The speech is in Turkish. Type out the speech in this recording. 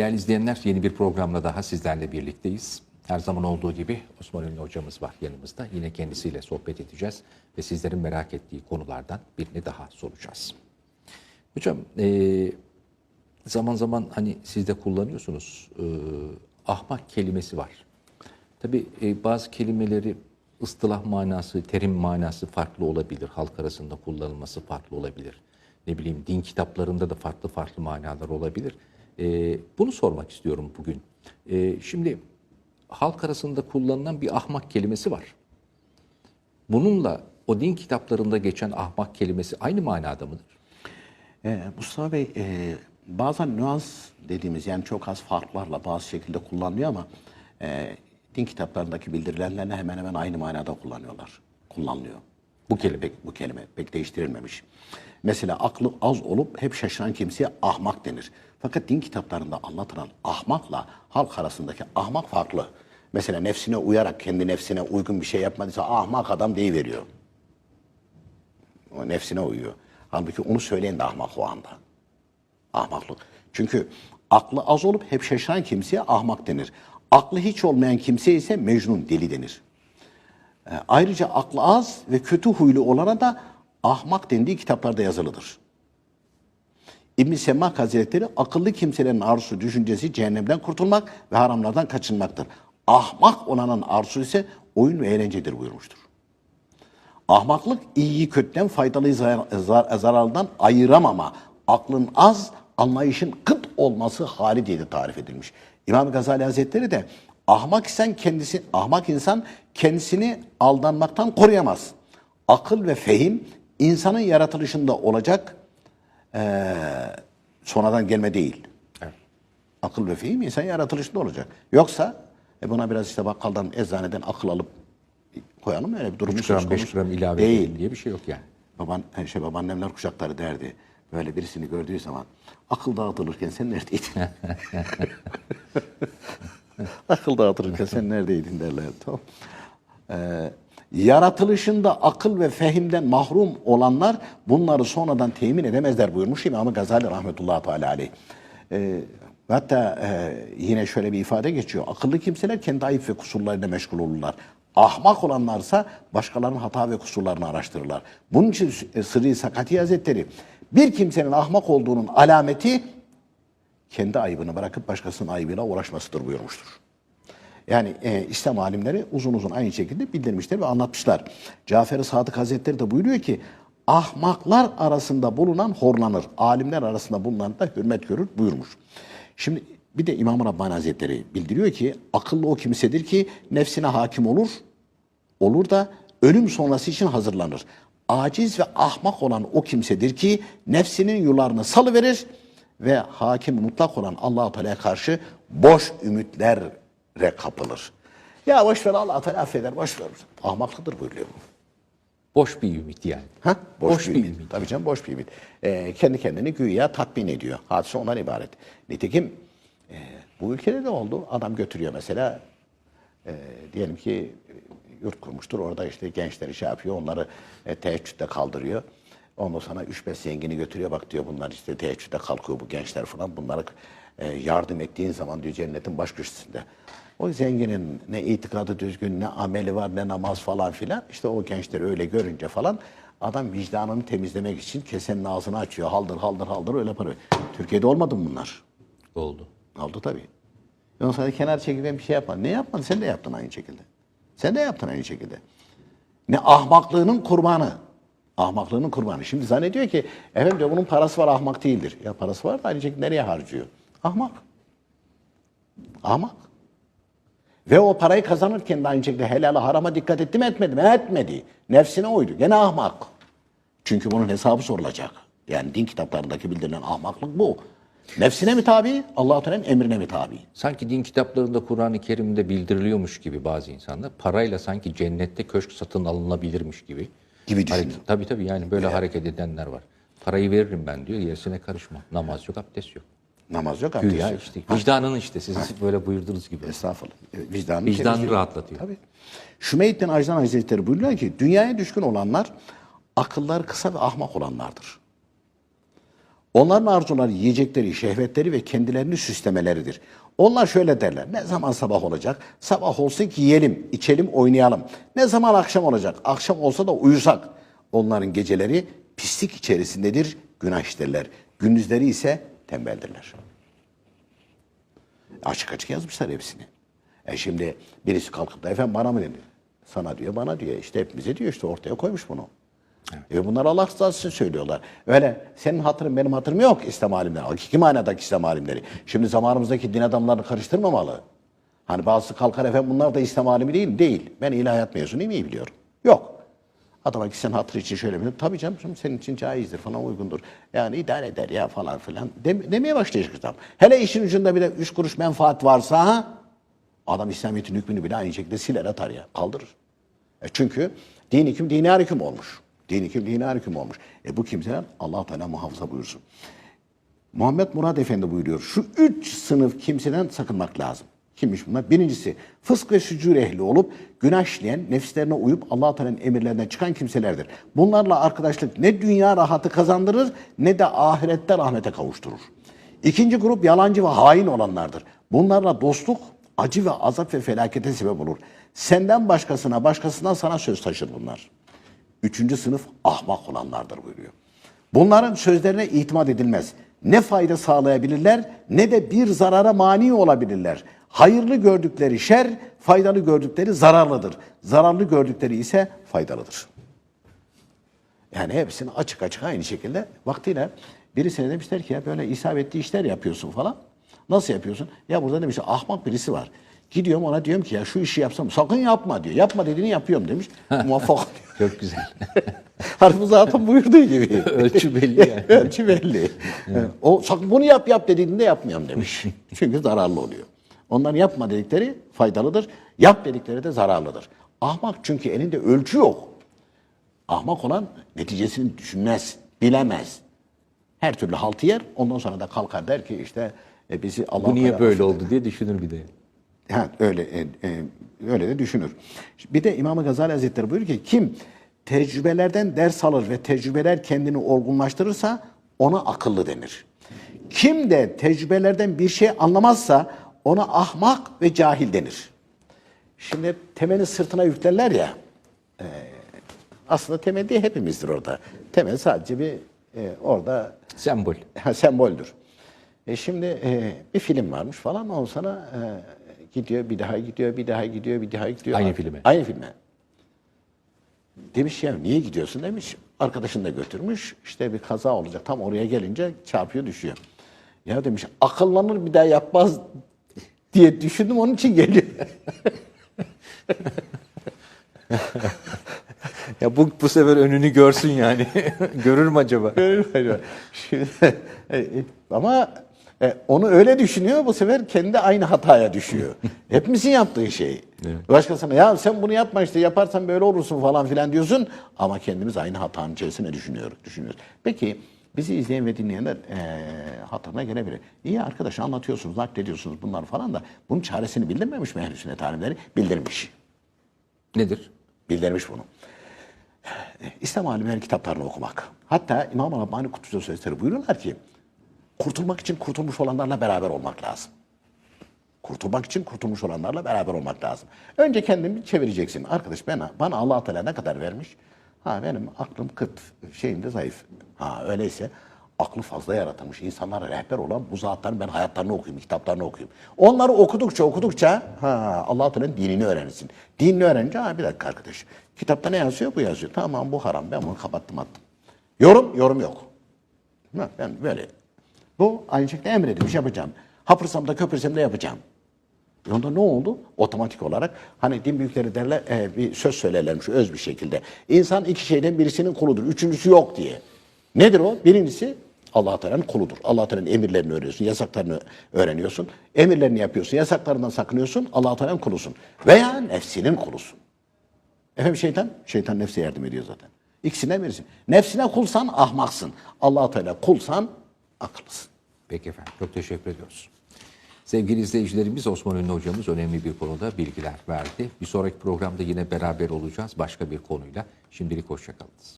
Değerli izleyenler yeni bir programla daha sizlerle birlikteyiz. Her zaman olduğu gibi Osman Ünlü hocamız var yanımızda. Yine kendisiyle sohbet edeceğiz ve sizlerin merak ettiği konulardan birini daha soracağız. Hocam e, zaman zaman hani siz de kullanıyorsunuz e, ahmak kelimesi var. Tabi bazı kelimeleri ıstılah manası, terim manası farklı olabilir. Halk arasında kullanılması farklı olabilir. Ne bileyim din kitaplarında da farklı farklı manalar olabilir. E, bunu sormak istiyorum bugün. E, şimdi halk arasında kullanılan bir ahmak kelimesi var. Bununla o din kitaplarında geçen ahmak kelimesi aynı manada mıdır? Ee, Mustafa Bey, e, bazen nüans dediğimiz yani çok az farklarla bazı şekilde kullanılıyor ama e, din kitaplarındaki bildirilenlerle hemen hemen aynı manada kullanıyorlar. Kullanılıyor. Bu kelime. Pek, bu kelime pek değiştirilmemiş. Mesela aklı az olup hep şaşıran kimseye ahmak denir. Fakat din kitaplarında anlatılan ahmakla halk arasındaki ahmak farklı. Mesela nefsine uyarak kendi nefsine uygun bir şey yapmadıysa ahmak adam deyiveriyor. O nefsine uyuyor. Halbuki onu söyleyen de ahmak o anda. Ahmaklık. Çünkü aklı az olup hep şaşıran kimseye ahmak denir. Aklı hiç olmayan kimse ise mecnun, deli denir. E, ayrıca aklı az ve kötü huylu olana da ahmak dendiği kitaplarda yazılıdır. İbn-i Semmak Hazretleri akıllı kimselerin arzusu, düşüncesi cehennemden kurtulmak ve haramlardan kaçınmaktır. Ahmak olanın arzusu ise oyun ve eğlencedir buyurmuştur. Ahmaklık iyiyi kötüden, faydalıyı zar- zarardan ayıramama, aklın az, anlayışın kıt olması hali diye de tarif edilmiş. İmam Gazali Hazretleri de ahmak insan kendisi ahmak insan kendisini aldanmaktan koruyamaz. Akıl ve fehim insanın yaratılışında olacak eee, sonradan gelme değil. Akıl ve fehim insan yaratılışında olacak. Yoksa e buna biraz işte bakkaldan, eczaneden akıl alıp koyalım öyle bir durum 3 söz gram 5 konusu gram ilave değil. diye bir şey yok yani. Baban, e, şey babaannemler kuşakları derdi. Böyle birisini gördüğü zaman akıl dağıtılırken sen neredeydin? akıl dağıtılırken sen neredeydin derler. Tamam. Ee, yaratılışında akıl ve fehimden mahrum olanlar bunları sonradan temin edemezler buyurmuş İmam Gazali rahmetullahi teala aleyh. Ee, hatta e, yine şöyle bir ifade geçiyor. Akıllı kimseler kendi ayıp ve kusurlarıyla meşgul olurlar. Ahmak olanlarsa başkalarının hata ve kusurlarını araştırırlar. Bunun için e, Sırrı Sakati Hazretleri bir kimsenin ahmak olduğunun alameti kendi ayıbını bırakıp başkasının ayıbıyla uğraşmasıdır buyurmuştur. Yani e, İslam alimleri uzun uzun aynı şekilde bildirmişler ve anlatmışlar. Cafer-i Sadık Hazretleri de buyuruyor ki ahmaklar arasında bulunan horlanır. Alimler arasında bulunan da hürmet görür buyurmuş. Şimdi bir de İmam-ı Rabbani Hazretleri bildiriyor ki akıllı o kimsedir ki nefsine hakim olur, olur da ölüm sonrası için hazırlanır. Aciz ve ahmak olan o kimsedir ki nefsinin yularını salıverir ve hakim mutlak olan Allah-u Teala'ya karşı boş ümitlere kapılır. Ya boş ver Allah affeder, boş ver. Ahmaklıdır buyuruyor. Boş bir ümit yani. Ha? Boş, Boş bir, bir ümit. ümit. Tabii canım boş bir ümit. Ee, kendi kendini güya tatmin ediyor. Hadise ondan ibaret. Nitekim e, bu ülkede de oldu. Adam götürüyor mesela e, diyelim ki e, yurt kurmuştur. Orada işte gençleri şey yapıyor. Onları e, teheccüde kaldırıyor. Ondan sonra 3-5 zengini götürüyor. Bak diyor bunlar işte teheccüde kalkıyor bu gençler falan. Bunlara e, yardım ettiğin zaman diyor cennetin baş köşesinde. O zenginin ne itikadı düzgün, ne ameli var, ne namaz falan filan. İşte o gençleri öyle görünce falan adam vicdanını temizlemek için kesenin ağzını açıyor. Haldır haldır haldır öyle yapıyor. Türkiye'de olmadı mı bunlar? Oldu. Oldu tabii. Ondan sonra kenar çekilden bir şey yapmadın. Ne yapmadın? Sen de yaptın aynı şekilde. Sen de yaptın aynı şekilde. Ne ahmaklığının kurbanı. Ahmaklığının kurbanı. Şimdi zannediyor ki efendim diyor bunun parası var ahmak değildir. Ya parası var da aynı şekilde nereye harcıyor? Ahmak. Ahmak. Ve o parayı kazanırken de aynı şekilde helala harama dikkat etti mi etmedi mi? Etmedi. Nefsine uydu. Gene ahmak. Çünkü bunun hesabı sorulacak. Yani din kitaplarındaki bildirilen ahmaklık bu. Nefsine mi tabi, Allah-u Teala'nın emrine mi tabi? Sanki din kitaplarında Kur'an-ı Kerim'de bildiriliyormuş gibi bazı insanlar parayla sanki cennette köşk satın alınabilirmiş gibi. Gibi düşünüyor. Hareket- Tabii tabii yani böyle hareket edenler var. Parayı veririm ben diyor gerisine karışma. Namaz yok abdest yok. Namaz yok, abdest Güya yok. işte vicdanın işte siz böyle buyurdunuz gibi. Estağfurullah. E, Vicdanını, Vicdanını rahatlatıyor. Tabii. Şümeyt bin Ajdan Hazretleri buyuruyor ki dünyaya düşkün olanlar akılları kısa ve ahmak olanlardır. Onların arzuları yiyecekleri, şehvetleri ve kendilerini süslemeleridir. Onlar şöyle derler. Ne zaman sabah olacak? Sabah olsun ki yiyelim, içelim, oynayalım. Ne zaman akşam olacak? Akşam olsa da uyusak. Onların geceleri pislik içerisindedir, günah işlerler. Gündüzleri ise tembeldirler. Açık açık yazmışlar hepsini. E şimdi birisi kalkıp da efendim bana mı dedi? Sana diyor, bana diyor. İşte hepimize diyor işte ortaya koymuş bunu. E bunlar Allah rızası söylüyorlar. Öyle senin hatırın benim hatırım yok İslam alimleri. Hakiki manadaki İslam alimleri. Şimdi zamanımızdaki din adamlarını karıştırmamalı. Hani bazısı kalkar efendim bunlar da İslam alimi değil? Değil. Ben ilahiyat mezunuyum iyi biliyorum. Yok. Adama ki sen hatır için şöyle mi? Tabii canım, senin için caizdir falan uygundur. Yani idare eder ya falan filan. Dem- demeye başlayacak adam. Hele işin ucunda bir de üç kuruş menfaat varsa ha, adam İslamiyet'in hükmünü bile aynı şekilde siler atar ya. Kaldırır. E çünkü din hüküm dini hüküm olmuş. Din hüküm dini hüküm olmuş. E bu kimseler allah Teala muhafaza buyursun. Muhammed Murad Efendi buyuruyor. Şu üç sınıf kimseden sakınmak lazım. Kimmiş bunlar? Birincisi fısk ve sücur ehli olup günah işleyen, nefislerine uyup allah Teala'nın emirlerinden çıkan kimselerdir. Bunlarla arkadaşlık ne dünya rahatı kazandırır ne de ahirette rahmete kavuşturur. İkinci grup yalancı ve hain olanlardır. Bunlarla dostluk acı ve azap ve felakete sebep olur. Senden başkasına, başkasından sana söz taşır bunlar. Üçüncü sınıf ahmak olanlardır buyuruyor. Bunların sözlerine itimat edilmez. Ne fayda sağlayabilirler ne de bir zarara mani olabilirler. Hayırlı gördükleri şer, faydalı gördükleri zararlıdır. Zararlı gördükleri ise faydalıdır. Yani hepsini açık açık aynı şekilde vaktiyle birisine demişler ki ya böyle isabetli işler yapıyorsun falan. Nasıl yapıyorsun? Ya burada demiş ahmak birisi var. Gidiyorum ona diyorum ki ya şu işi yapsam sakın yapma diyor. Yapma dediğini yapıyorum demiş. Muvaffak oluyor. Çok güzel. Harfi zaten buyurduğu gibi. Ölçü belli yani. Ölçü belli. O sakın bunu yap yap dediğinde yapmıyorum demiş. Çünkü zararlı oluyor. Onların yapma dedikleri faydalıdır. Yap dedikleri de zararlıdır. Ahmak çünkü elinde ölçü yok. Ahmak olan neticesini düşünmez, bilemez. Her türlü haltı yer. Ondan sonra da kalkar der ki işte e, bizi Allah Bu niye böyle oldu diye düşünür bir de. Ha, öyle e, e, öyle de düşünür. Bir de İmam Gazali Hazretleri buyuruyor ki kim tecrübelerden ders alır ve tecrübeler kendini olgunlaştırırsa ona akıllı denir. Kim de tecrübelerden bir şey anlamazsa ona ahmak ve cahil denir. Şimdi temeli sırtına yüklerler ya. e, aslında temel değil hepimizdir orada. Temel sadece bir e, orada Sembol. Ha, semboldür. E şimdi e, bir film varmış falan ondan sonra e, gidiyor bir daha gidiyor bir daha gidiyor bir daha gidiyor. Aynı filme. Aynı filme. Demiş ya niye gidiyorsun demiş. Arkadaşını da götürmüş. İşte bir kaza olacak. Tam oraya gelince çarpıyor düşüyor. Ya demiş akıllanır bir daha yapmaz diye düşündüm onun için geliyor. Ya bu bu sefer önünü görsün yani. Görür mü acaba? Şimdi, e, e, ama e, onu öyle düşünüyor bu sefer kendi aynı hataya düşüyor. Hepimizin yaptığı şey. Başkasına ya sen bunu yapma işte yaparsan böyle olursun falan filan diyorsun ama kendimiz aynı hatanın içerisine düşünüyoruz. düşünüyoruz. Peki bizi izleyen ve dinleyenler e, hatırına gelebilir. İyi arkadaş anlatıyorsunuz, naklediyorsunuz bunlar falan da bunun çaresini bildirmemiş mi ehl-i sünnet alimleri? Bildirmiş. Nedir? Bildirmiş bunu. İslam alimlerinin kitaplarını okumak. Hatta İmam Rabbani Kutlusu Sözleri buyuruyorlar ki kurtulmak için kurtulmuş olanlarla beraber olmak lazım. Kurtulmak için kurtulmuş olanlarla beraber olmak lazım. Önce kendini bir çevireceksin. Arkadaş bana, bana allah Teala ne kadar vermiş? Ha benim aklım kıt, şeyim de zayıf. Ha öyleyse aklı fazla yaratılmış insanlara rehber olan bu zatların ben hayatlarını okuyayım, kitaplarını okuyayım. Onları okudukça okudukça ha allah Teala'nın dinini öğrenirsin. Dinini öğrenince ha bir dakika arkadaş. Kitapta ne yazıyor? Bu yazıyor. Tamam bu haram. Ben bunu kapattım attım. Yorum, yorum yok. Ben böyle. Bu aynı şekilde emredilmiş yapacağım. Hapırsam da köpürsem de yapacağım. E onda ne oldu? Otomatik olarak hani din büyükleri derler e, bir söz söylerlermiş öz bir şekilde. İnsan iki şeyden birisinin kuludur. Üçüncüsü yok diye. Nedir o? Birincisi allah Teala'nın kuludur. allah Teala'nın emirlerini öğreniyorsun, yasaklarını öğreniyorsun. Emirlerini yapıyorsun, yasaklarından sakınıyorsun. allah Teala'nın kulusun. Veya nefsinin kulusun. Efendim şeytan? Şeytan nefse yardım ediyor zaten. İkisinden birisi. Nefsine kulsan ahmaksın. allah Teala kulsan akıllısın. Peki efendim. Çok teşekkür ediyoruz. Sevgili izleyicilerimiz Osman Ünlü hocamız önemli bir konuda bilgiler verdi. Bir sonraki programda yine beraber olacağız başka bir konuyla. Şimdilik hoşçakalınız.